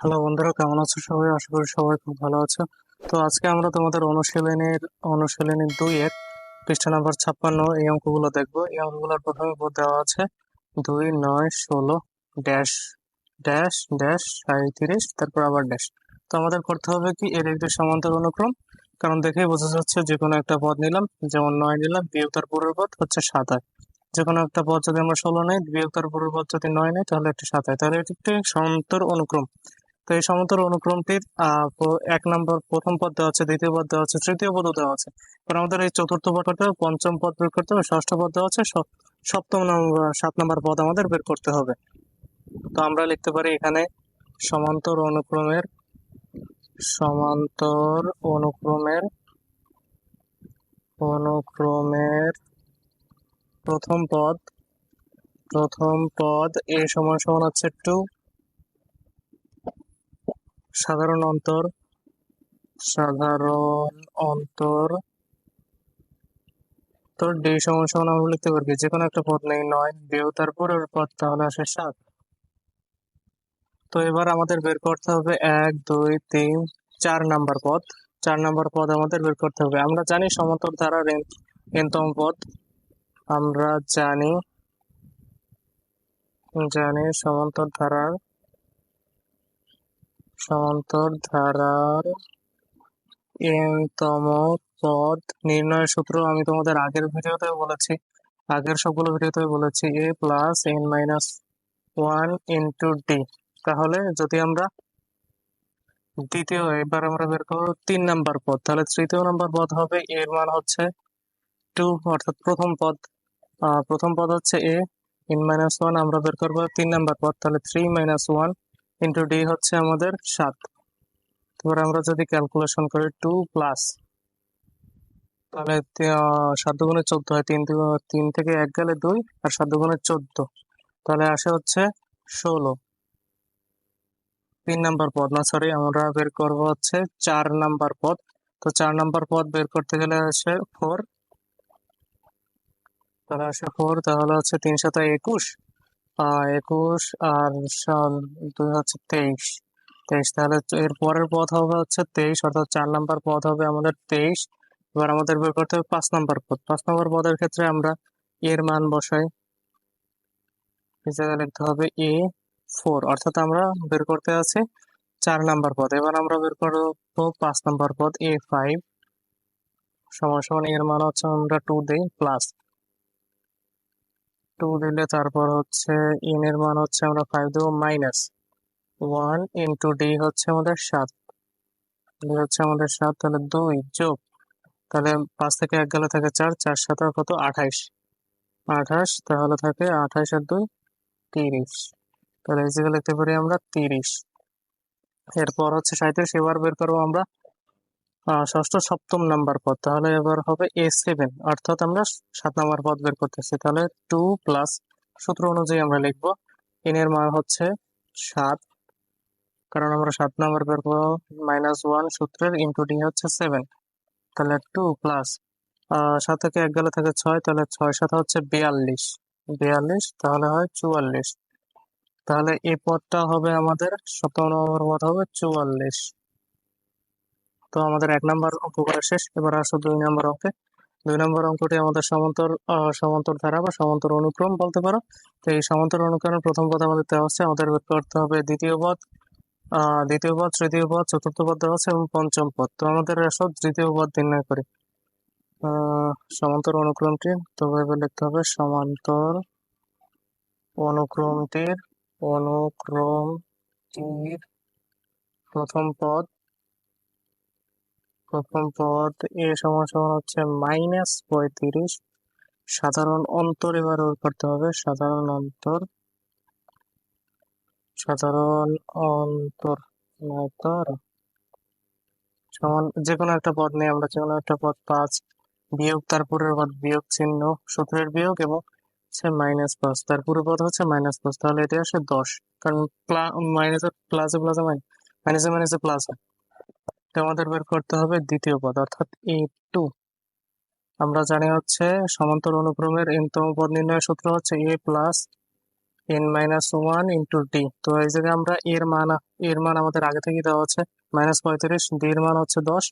Hello বন্ধুরা, কেমন আছো সবাই? আশা করি সবাই খুব ভালো আছো। তো আজকে আমরা তোমাদের অনুশীলনের অনুশীলনী দুই এর পৃষ্ঠা নাম্বার ছাপ্পান্ন এই অঙ্কগুলো দেখব। এই অঙ্কগুলোর প্রথমে দেওয়া আছে দুই, নয়, ষোলো, ড্যাশ ড্যাশ ড্যাশ সাঁত্রিশ তারপর আবার ড্যাশ। তো আমাদের করতে হবে কি? এর একটি সমান্তর অনুক্রম। কারণ দেখেই বোঝা যাচ্ছে যে কোনো একটা পদ নিলাম, যেমন নয় নিলাম, বিয়োগ তার পরের পদ হচ্ছে সাত হয়। যে কোনো একটা পদ যদি আমরা ষোলো নেই, বিয়োগ তার পরের পদ যদি নয় নেই, তাহলে একটি সাত হয়। তাহলে এটি একটি সমান্তর অনুক্রম। তো এই সমান্তর অনুক্রমটির এক নম্বর প্রথম পদ দেওয়া আছে দ্বিতীয় পদ দেওয়া আছে তৃতীয় পদও দেওয়া আছে কারণ আমাদের এই চতুর্থ পদটা পঞ্চম পদ বের করতে হবে, ষষ্ঠ পদ দেওয়া আছে সপ্তম নম্বর, সাত নম্বর পদ আমাদের বের করতে হবে। তো আমরা লিখতে পারি এখানে সমান্তর অনুক্রমের সমান্তর অনুক্রমের অনুক্রমের প্রথম পদ প্রথম পদ এ সমান সমান হচ্ছে টু সাধারণ অন্তর সাধারণ অন্তর তো ডি সমান সমান আমরা লিখতে পারবি যে কোনো একটা পদ নেই, নয়, বিয়োগ, তারপরের পদ তাহলে আসে সাত। তো এবার আমাদের বের করতে হবে এক, দুই, তিন, চার নাম্বার পদ। চার নাম্বার পদ আমাদের বের করতে হবে। আমরা জানি সমান্তর ধারার এন- এনতম পদ। আমরা জানি জানি সমান্তর ধারার সমান্তর ধারার এনতম পদ নির্ণয়ের সূত্র আমি তোমাদের আগের ভিডিওতে বলেছি। আগের সবগুলো ভিডিওতে বলেছি। A plus N minus one into D তাহলে যদি আমরা দ্বিতীয়, এবার আমরা বের করব তিন নাম্বার পদ তাহলে তৃতীয় নাম্বার পদ হবে এর মান হচ্ছে টু অর্থাৎ প্রথম পদ প্রথম পদ হচ্ছে এ ইন মাইনাস ওয়ান আমরা বের করব তিন নাম্বার পদ তাহলে three minus one into D হচ্ছে আমাদের সাত। এবার আমরা যদি ক্যালকুলেশন করি টু প্লাস তাহলে সাত দুগুণে চোদ্দ হয়। তিন তিন থেকে এক গেলে দুই, আর সাত দুগুণে চোদ্দ। তাহলে আসে হচ্ছে ষোলো। তিন নাম্বার পদ না সরি আমরা বের করব হচ্ছে চার নাম্বার পদ। তো চার নাম্বার পদ বের করতে গেলে আসে ফোর তাহলে আসে ফোর তাহলে হচ্ছে তিন সাথে একুশ। একুশ আর সাল- দুই হচ্ছে তেইশ। তেইশ তাহলে এর পরের পদ হবে হচ্ছে তেইশ, অর্থাৎ চার নাম্বার পদ হবে আমাদের তেইশ। এবার আমাদের বের করতে হবে পাঁচ নাম্বার পদ। পাঁচ নাম্বার পদের ক্ষেত্রে আমরা এর মান বসাই। জায়গায় লিখতে হবে এ ফোর, অর্থাৎ আমরা বের করতে আছি চার নাম্বার পদ। এবার আমরা বের করব পাঁচ নাম্বার পদ, এ ফাইভ। সমান সমান এর মান হচ্ছে আমরা টু দিই প্লাস টু দিলে তারপর হচ্ছে এন এর মান হচ্ছে আমরা ফাইভ দেবো মাইনাস ওয়ান ইন্টু ডি হচ্ছে আমাদের সাত। ডি হচ্ছে আমাদের সাত, তাহলে দুই যোগ। তাহলে পাঁচ থেকে এক গেলে থাকে চার চার সাথে কত? আঠাইশ আঠাশ, তাহলে থাকে আঠাইশ আর দুই, তিরিশ। তাহলে এই লিখতে পারি আমরা তিরিশ। এরপর হচ্ছে সাঁত্রিশ এবার বের করব আমরা ষষ্ঠ সপ্তম নাম্বার পদ, তাহলে এবার হবে এ সেভেন অর্থাৎ আমরা সাত নাম্বার পদ বের করতেছি। তাহলে টু প্লাস সূত্র অনুযায়ী আমরা লিখব এন এর মান হচ্ছে সাত, কারণ আমরা সাত নাম্বার বের করব মাইনাস ওয়ান সূত্রের ইন্টু ডি হচ্ছে সেভেন তাহলে টু প্লাস সাত থেকে এক গেলে থাকে ছয়, তাহলে ছয় সাথে হচ্ছে বিয়াল্লিশ। বিয়াল্লিশ, তাহলে হয় চুয়াল্লিশ। তাহলে এই পদটা হবে আমাদের সপ্তম নম্বর পদ হবে চুয়াল্লিশ। তো আমাদের এক নম্বর অঙ্ক করা শেষ। এবার আসো দুই নম্বর অঙ্কে। দুই নম্বর অঙ্কটি আমাদের সমান্তর সমান্তর ধারা বা সমান্তর অনুক্রম বলতে পারো। তো এই সমান্তর অনুক্রমের প্রথম পদ আমাদের দেওয়া হচ্ছে। আমাদের বের করতে হবে দ্বিতীয় পদ। দ্বিতীয় পদ, তৃতীয় পদ, চতুর্থ পদ দেওয়া আছে এবং পঞ্চম পদ। তো আমাদের আসো তৃতীয় পদ নির্ণয় করি। সমান্তর অনুক্রমটি তো লিখতে হবে সমান্তর অনুক্রমটির অনুক্রমটির প্রথম পদ। প্রথম পদ এ সমান সমান হচ্ছে মাইনাস পঁয়ত্রিশ। সাধারণ অন্তর এবার বের করতে হবে, সাধারণ অন্তর। সাধারণ অন্তর অন্তর সমান যে কোনো একটা পদ নিয়ে আমরা যে কোনো একটা পদ পাঁচ বিয়োগ, তারপরের পদ বিয়োগ চিহ্ন, সূত্রের বিয়োগ এবং হচ্ছে মাইনাস পাঁচ তার পুরো পদ হচ্ছে মাইনাস পাঁচ তাহলে এটা আসে দশ। কারণ মাইনাসে প্লাসে প্লাসে মাইনাসে মাইনাসে প্লাস হয়। আমাদের বের করতে হবে দ্বিতীয় পদ, অর্থাৎ এ টু। আমরা জানি হচ্ছে সমান্তর অনুক্রমের এনতম পদ নির্ণয়ের সূত্র হচ্ছে a plus n minus one into d. তো এই জায়গায় আমরা এর মান এর মান আমাদের আগে থেকেই দেওয়া আছে, মাইনাস পঁয়ত্রিশ, ডি এর মান হচ্ছে দশ,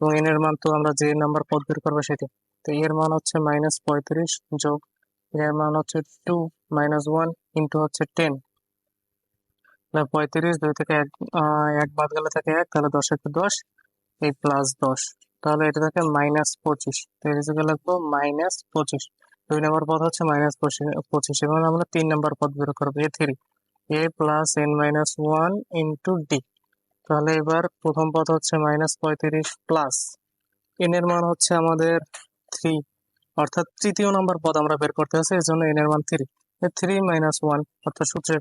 এবং এন এর মান তো আমরা যে নাম্বার পদ বের করব সেটি। তো এর মান হচ্ছে মাইনাস পঁয়ত্রিশ যোগ, এর মান হচ্ছে টু মাইনাস ওয়ান ইন্টু হচ্ছে টেন। পঁয়ত্রিশ, দুই থেকে এক এক বাদ গেলে থাকে এক, তাহলে দশ একে দশ, এই প্লাস দশ। তাহলে এটা থাকে মাইনাস পঁচিশ। তো এই জায়গায় লিখব মাইনাস পঁচিশ। দুই নম্বর পদ হচ্ছে মাইনাস পঁচিশ এবং আমরা তিন নম্বর পদ বের করব a three a plus n minus one into d তাহলে এবার প্রথম পদ হচ্ছে মাইনাস পঁয়ত্রিশ প্লাস এন এর মান হচ্ছে আমাদের থ্রি অর্থাৎ তৃতীয় নম্বর পদ আমরা বের করতে আছে এর জন্য এন এর মান থ্রি থ্রি মাইনাস ওয়ান অর্থাৎ সূত্রে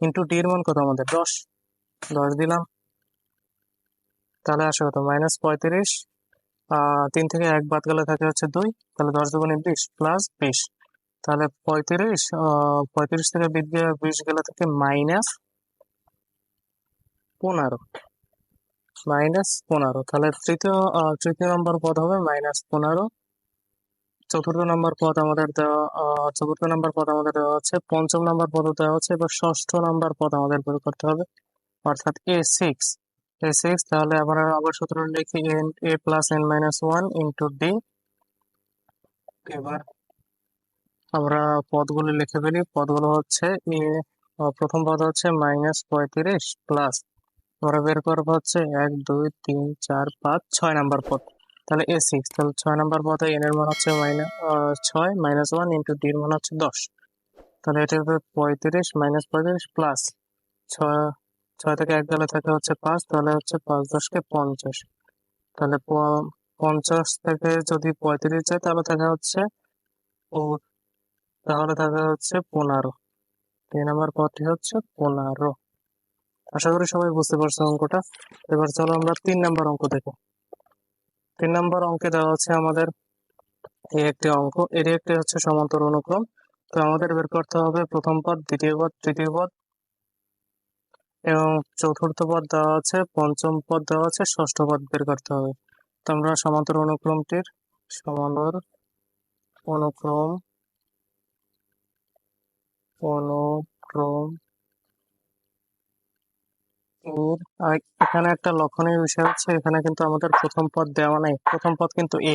ইন্টু ডি এর মান কত আমাদের? দশ। দশ দিলাম। তাহলে আসে কত? মাইনাস পঁয়ত্রিশ। তিন থেকে এক বাদ গেলে থাকে হচ্ছে দুই। তাহলে দশ দুগুণে বিশ প্লাস বিশ। তাহলে পঁয়ত্রিশ পঁয়ত্রিশ থেকে বিশ গেলে থাকে মাইনাস পনেরো। মাইনাস পনেরো। তাহলে তৃতীয় তৃতীয় নম্বর পদ হবে মাইনাস পনেরো। চতুর্থ নম্বর পদ আমাদের দেওয়া চতুর্থ নম্বর পদ আমাদের দেওয়া হচ্ছে, পঞ্চম নম্বর পদ দেওয়া হচ্ছে, এবার ষষ্ঠ নম্বর পদ আমাদের বের করতে হবে, অর্থাৎ এ সিক্স এ সিক্স তাহলে আমরা আবার সূত্র লিখি n a plus n minus one into d এবার আমরা পদগুলো লিখে ফেলি, পদগুলো হচ্ছে এ প্রথম পদ হচ্ছে মাইনাস পঁয়ত্রিশ প্লাস আমরা বের করব হচ্ছে এক, দুই, তিন, চার, পাঁচ, ছয় নাম্বার পদ। তাহলে এ সিক্স তাহলে ছয় নাম্বার পদে এন এর মান হচ্ছে মাইনাস ছয় মাইনাস ওয়ান ইন্টু ডি এর মান হচ্ছে দশ। তাহলে এটা হবে পঁয়ত্রিশ মাইনাস পঁয়ত্রিশ প্লাস ছয় ছয় থেকে এক গেলে থাকে হচ্ছে পাঁচ, তাহলে হচ্ছে পাঁচ দশকে পঞ্চাশ। তাহলে পঞ্চাশ থেকে যদি পঁয়ত্রিশ যায়, তাহলে থাকে হচ্ছে ও, তাহলে থাকে হচ্ছে পনেরো। তিন নম্বর পদটি হচ্ছে পনেরো। আশা করি সবাই বুঝতে পারছ অঙ্কটা। এবার চলো আমরা তিন নম্বর অঙ্ক দেখো। তিন নম্বর অঙ্কে দেওয়া হচ্ছে আমাদের এই একটি অঙ্ক। এর একটি হচ্ছে সমান্তর অনুক্রম। তো আমাদের বের করতে হবে প্রথম পদ, দ্বিতীয় পদ, তৃতীয় পদ এবং চতুর্থ পদ দেওয়া আছে, পঞ্চম পদ দেওয়া আছে, ষষ্ঠ পদ বের করতে হবে। তো আমরা সমান্তর অনুক্রমটির সমান্তর অনুক্রম অনুক্রম এখানে একটা লক্ষণীয় বিষয় হচ্ছে, এখানে কিন্তু আমাদের প্রথম পদ দেওয়া নাই। প্রথম পদ কিন্তু এ।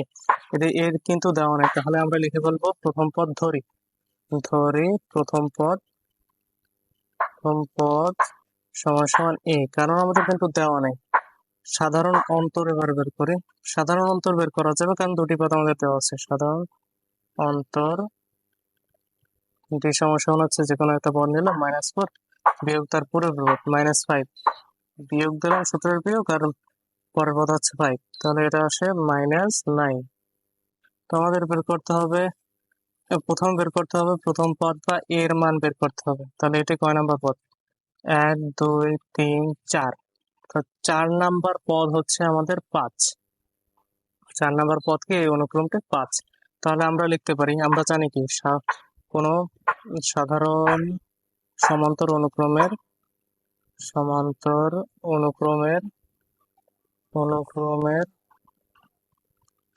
এদের, এর কিন্তু দেওয়া নাই। তাহলে আমরা লিখে বলব প্রথম পদ ধরি। ধরি প্রথম পদ প্রথম পদ সমান সমান এ। কারণ আমাদের কিন্তু দেওয়া নাই। সাধারণ অন্তর এবার বের করি। সাধারণ অন্তর বের করা যাবে কারণ দুটি পদ আমাদের দেওয়া আছে। সাধারণ অন্তর দুটি সমান হচ্ছে যে কোনো একটা পদ নিলাম, মাইনাস ফোর, বিয়োগ তার পুরো মাইনাস ফাইভ। বিয়োগ দিলাম সূত্রের বিয়োগ, আর পরের পদ হচ্ছে ফাইভ তাহলে এটা আসে মাইনাস নাইন তো আমাদের বের করতে হবে প্রথম বের করতে হবে, প্রথম পদ বা এর মান বের করতে হবে। তাহলে এটা কয় নাম্বার পদ? এক, দুই, তিন, চার। তো চার নাম্বার পদ হচ্ছে আমাদের পাঁচ। চার নাম্বার পদকে এই অনুক্রমটি পাঁচ। তাহলে আমরা লিখতে পারি, আমরা জানি কি কোনো সাধারণ সমান্তর অনুক্রমের সমান্তর অনুক্রমের অনুক্রমের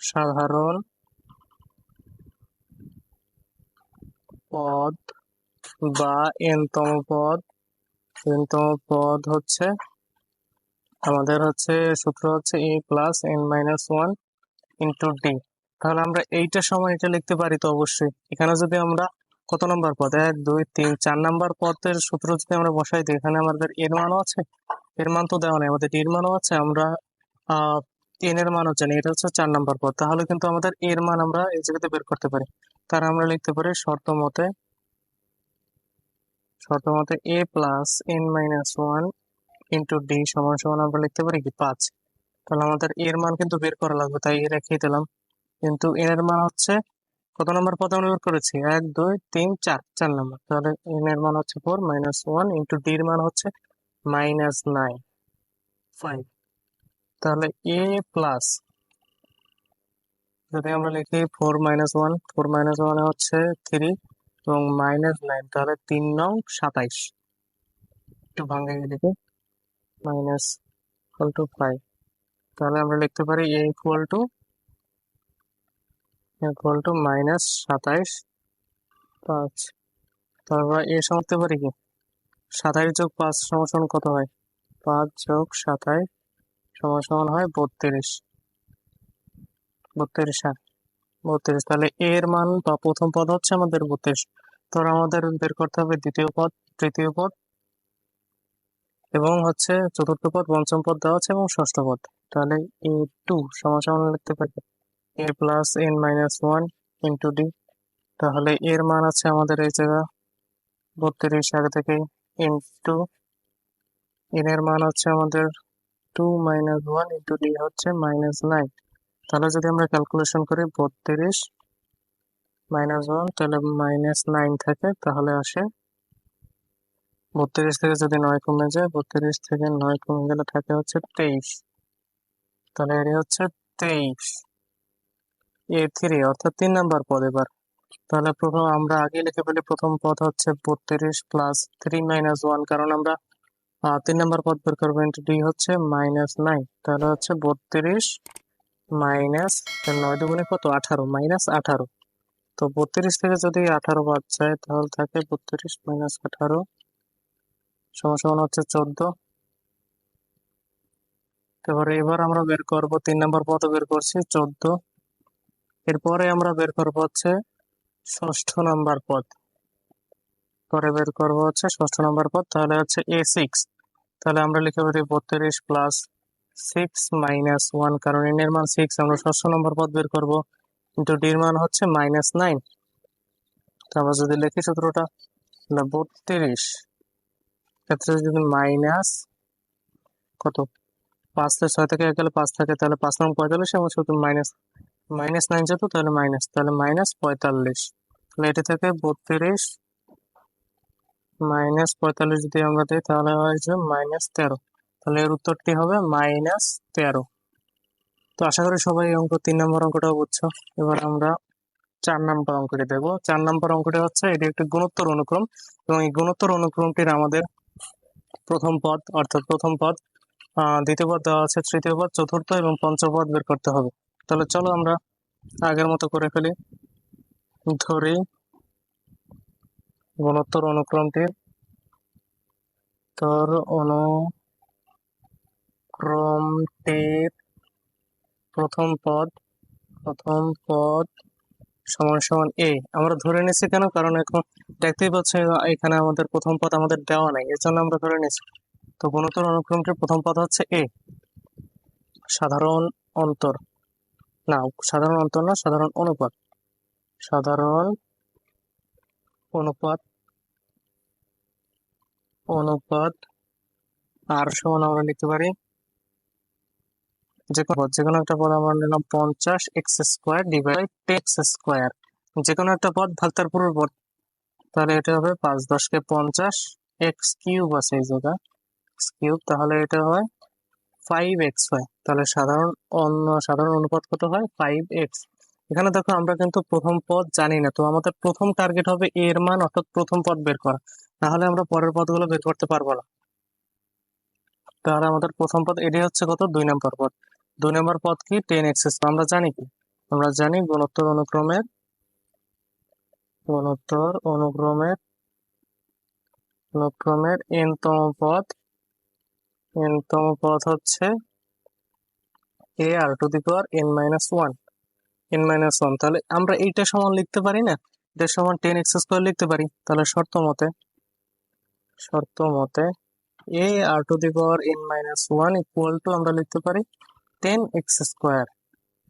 সাধারণ পদ বা এনতম পদ। এনতম পদ হচ্ছে, আমাদের হচ্ছে সূত্র হচ্ছে a plus n minus one into d তাহলে আমরা এইটা সময় এটা লিখতে পারি তো অবশ্যই। এখানে যদি আমরা কত নম্বর পদ? এক, দুই, তিন, চার নাম্বার পদের সূত্র যদি আমরা বসাই দিই, এখানে আমাদের এর মানও আছে, এর মান তো দেওয়া নেই, আমাদের এর মানও আছে, আমরা এন এর মান হচ্ছে না এটা হচ্ছে চার নাম্বার পদ। তাহলে কিন্তু আমাদের এর মান আমরা এই জায়গাতে বের করতে পারি। তার আমরা লিখতে পারি শর্ত মতে শর্ত মতে a plus n minus one into d সমান সমান আমরা লিখতে পারি কি পাঁচ। তাহলে আমাদের এর মান কিন্তু বের করা লাগবে, তাই এ রেখেই দিলাম। কিন্তু এর মান হচ্ছে কত নম্বর পদ আমরা বের করেছি? এক, দুই, তিন, চার। চার নম্বর। তাহলে এন এর মান হচ্ছে four minus one into d এর মান হচ্ছে মাইনাস নাইন ফাইভ তাহলে এ প্লাস যদি আমরা লিখি four minus one four minus one হচ্ছে থ্রি এবং মাইনাস নাইন তাহলে তিন নং সাতাইশ। একটু ভাঙে লিখি মাইনাস ইকুয়াল টু ফাইভ তাহলে আমরা লিখতে পারি a equal to equal to minus সাতাইশ পাঁচ। তারপর এ সমাপ্তে পারি কি? সাতাইশ যোগ পাঁচ সমান কত হয়? পাঁচ যোগ সাতাইশ সমান সমান হয় বত্রিশ। বত্রিশ হ্যাঁ। বত্রিশ, তাহলে এর মান বা প্রথম পদ হচ্ছে আমাদের বত্রিশ। তো আমাদের বের করতে হবে দ্বিতীয় পদ, তৃতীয় পদ, এবং হচ্ছে চতুর্থ পদ, পঞ্চম পদ দেওয়া আছে, এবং ষষ্ঠ পদ। তাহলে এ টু সমান লিখতে পারি। A plus n minus one into d তাহলে এর মান আছে আমাদের এই জায়গা বত্রিশ আগে থেকে ইন্টু এন এর মান হচ্ছে আমাদের two minus one into d হচ্ছে মাইনাস নাইন তাহলে যদি আমরা ক্যালকুলেশন করি বত্রিশ মাইনাস ওয়ান তাহলে মাইনাস নাইন থাকে, তাহলে আসে বত্রিশ থেকে যদি নয় কমে যায়, বত্রিশ থেকে নয় কমে গেলে থাকে হচ্ছে তেইশ। তাহলে এর হচ্ছে তেইশ। এ থ্রি, অর্থাৎ তিন নাম্বার পদ এবার। তাহলে প্রথম আমরা আগে লিখে ফেলি, প্রথম পদ হচ্ছে বত্রিশ প্লাস থ্রি মাইনাস ওয়ান কারণ আমরা তিন নাম্বার পদ বের করব ইন্টু ডি হচ্ছে মাইনাস নাইন তাহলে হচ্ছে বত্রিশ মাইনাস নয় দুগুণে কত? আঠারো মাইনাস আঠারো। তো বত্রিশ থেকে যদি আঠারো বাদ যায়, তাহলে থাকে বত্রিশ মাইনাস আঠারো সমান হচ্ছে চোদ্দ। তারপরে এবার আমরা বের করব, তিন নম্বর পদ বের করছি, চোদ্দ। এরপরে আমরা বের করব হচ্ছে ষষ্ঠ নাম্বার পদ। পরে বের করব হচ্ছে ষষ্ঠ নাম্বার পদ, তাহলে হচ্ছে এ সিক্স তাহলে আমরা লিখে পারি বত্রিশ প্লাস সিক্স মাইনাস ওয়ান কারণ এর মান সিক্স আমরা ষষ্ঠ নম্বর পদ বের করব। কিন্তু ডির মান হচ্ছে মাইনাস নাইন তারপর যদি লিখি সূত্রটা, তাহলে বত্রিশ ক্ষেত্রে যদি মাইনাস কত? পাঁচ থেকে ছয় থেকে এক গেলে পাঁচ থাকে, তাহলে পাঁচ নং পঁয়তাল্লিশ এবং মাইনাস মাইনাস নাইন যেত, তাহলে মাইনাস তাহলে মাইনাস পঁয়তাল্লিশ। তাহলে এটি থেকে বত্রিশ মাইনাস পঁয়তাল্লিশ যদি আমরা দিই, তাহলে হয় মাইনাস তেরো। তাহলে এর উত্তরটি হবে? মাইনাস তেরো। তো আশা করি সবাই অঙ্ক তিন নম্বর অঙ্কটাও বুঝছ। এবার আমরা চার নম্বর অঙ্কটি দেখব। চার নম্বর অঙ্কটি হচ্ছে, এটি একটি গুণোত্তর অনুক্রম এবং এই গুণোত্তর অনুক্রমটির আমাদের প্রথম পদ, অর্থাৎ প্রথম পদ দ্বিতীয় পদ দেওয়া আছে, তৃতীয় পদ, চতুর্থ এবং পঞ্চম পদ বের করতে হবে। তাহলে চলো আমরা আগের মতো করে ফেলি। ধরি গুণোত্তর অনুক্রমটির। তোর অনুক্রমটির প্রথম পদ প্রথম পদ সমান সমান এ আমরা ধরে নিছি কেন? কারণ এখন দেখতেই পাচ্ছ, এখানে আমাদের প্রথম পদ আমাদের দেওয়া নাই এর জন্য আমরা ধরে নিছি তো গুণোত্তর অনুক্রমটির প্রথম পদ হচ্ছে এ সাধারণ অন্তর। না সাধারণ অন্তর না, সাধারণ অনুপাত। সাধারণ অনুপাত অনুপাত আর সমান আমরা লিখতে পারি যে কোনো যে কোনো একটা পদ আমরা নিলাম পঞ্চাশ x square divide x square. যে কোনো একটা পদ ভাগ তার পুরো পদ তাহলে এটা হবে পাঁচ দশকে পঞ্চাশ এক্স কিউব আছে এই জায়গা এক্স কিউব, তাহলে এটা হয় ফাইভ এক্স হয় তাহলে সাধারণ অন্য, সাধারণ অনুপাত কত হয়? ফাইভ এক্স এখানে দেখো আমরা কিন্তু প্রথম পদ জানি না, তো আমাদের প্রথম টার্গেট হবে এর মান, অর্থাৎ প্রথম পদ বের করা। নাহলে আমরা পরের পদগুলো বের করতে পারব না। তাহলে আমাদের প্রথম পদ এটি হচ্ছে কত? দুই নম্বর পদ। দুই নম্বর পদ কি? টেন এক্সেস আমরা জানি কি? আমরা জানি গুণোত্তর অনুক্রমের গুণোত্তর অনুক্রমের অনুক্রমের এন তম পদ এন তম পদ হচ্ছে a r to the power n minus one n minus one তাহলে আমরা এইটা সমান লিখতে পারি না? এটা সমান টেন এক্স স্কোয়ার লিখতে পারি। তাহলে শর্ত মতে শর্ত মতে a r to the power n minus one equal to আমরা লিখতে পারি টেন এক্স স্কোয়ার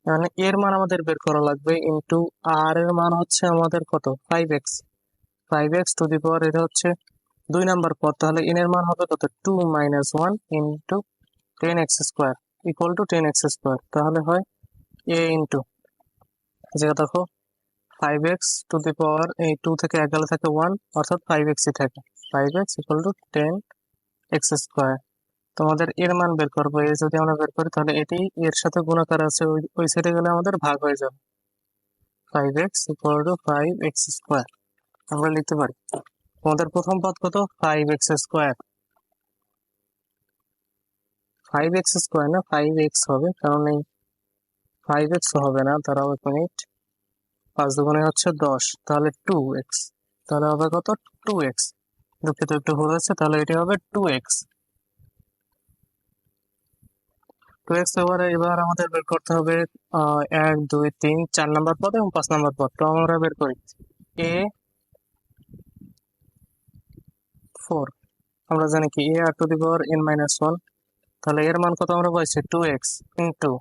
মানে এর মান আমাদের বের করা লাগবে ইন্টু আর এর মান হচ্ছে আমাদের কত? Five x five x to the power এটা হচ্ছে দুই নাম্বার পদ। তাহলে এন এর মান হবে কত? Two minus one into ten x square equal to ten x square তাহলে হয় এ ইন্টু যেটা দেখো five x to the power এই টু থেকে এক গেলে থাকে ওয়ান অর্থাৎ ফাইভ এক্সই থাকে। Five x equal to ten x square তোমাদের এর মান বের করব, এ যদি আমরা বের করি, তাহলে এটি এর সাথে গুণাকার আছে, ওই ওই সাইডে গেলে আমাদের ভাগ হয়ে যাবে। Five x equal to five x square আমরা লিখতে পারি। তোমাদের প্রথম পদ কত? Five x square five x square না ফাইভ এক্স হবে, কারণ এই ফাইভ এক্স হবে না তারাও এক মিনিট পাঁচ দুগুণে হচ্ছে দশ, তাহলে টু এক্স তাহলে হবে কত? টু এক্স দুঃখিত একটু ভুল হচ্ছে, তাহলে এটি হবে টু এক্স টু এক্স এবারে, এবার আমাদের বের করতে হবে এক, দুই, তিন, চার নাম্বার পদ এবং পাঁচ নাম্বার পদ, তো আমরা বের করি। এ ফোর আমরা জানি কি a r to the power n minus one তাহলে এর মান কত আমরা পাইছি? টু এক্স ইন্টু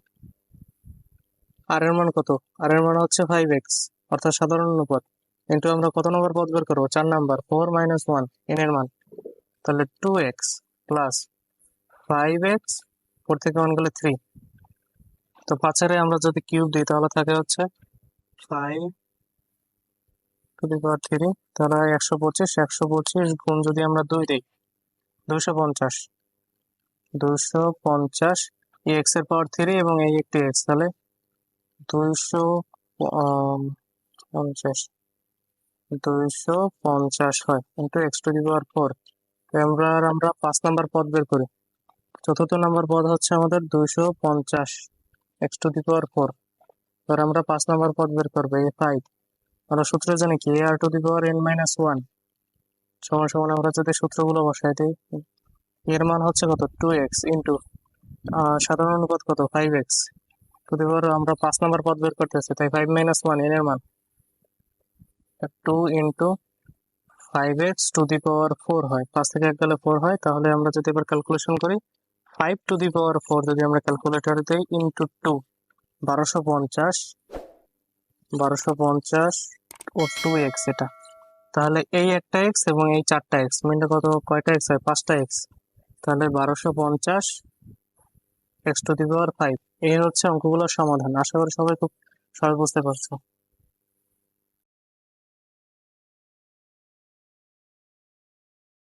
আর এর মান কত? আর এর মান হচ্ছে ফাইভ এক্স অর্থাৎ সাধারণ অনুপাত। ইন্টু আমরা কত নম্বর পদ বের করব? চার number four minus one n এর মান। তাহলে two x plus five x four থেকে ওয়ান গেলে থ্রি তো পাঁচারে আমরা যদি কিউব দিই, তাহলে থাকে হচ্ছে five to the power three তাহলে একশো পঁচিশ একশো পঁচিশ গুণ যদি আমরা দুই দিই দুশো পঞ্চাশ। দুশো পঞ্চাশ এক্সের পাওয়ার থ্রি এবং এই একটি এক্স তাহলে দুইশো পঞ্চাশ। দুইশো পঞ্চাশ হয় into x to the power four এবার আমরা পাঁচ নাম্বার পদ বের করি। চতুর্থ নাম্বার পদ হচ্ছে আমাদের দুইশো পঞ্চাশ x to the power four এবার আমরা পাঁচ নাম্বার পদ বের করব এ ফাইভ আমরা সূত্র জানি কি? A r to the power n minus one সমান সমান আমরা যদি সূত্রগুলো বসাই দিই এর মান হচ্ছে কত? টু এক্স ইন্টু সাধারণ অনুপাত কত? Five x to the power আমরা পাঁচ নাম্বার পদ বের করতেছি, তাই ফাইভ মাইনাস ওয়ান এন এর মান। Two into five x to the power four হয়। পাঁচ থেকে এক গেলে ফোর হয়, তাহলে আমরা যদি এবার ক্যালকুলেশন করি five to the power four যদি আমরা ক্যালকুলেটর দিই ইন্টু টু বারোশো পঞ্চাশ বারোশো পঞ্চাশ ও টু এক্স এটা। তাহলে এই একটা এক্স এবং এই চারটা এক্স মিনটা কত? কয়টা এক্স হয়? পাঁচটা এক্স তাহলে বারোশো পঞ্চাশ x to the power five এই হচ্ছে অঙ্কগুলোর সমাধান। আশা করি সবাই খুব সবাই বুঝতে পারছ।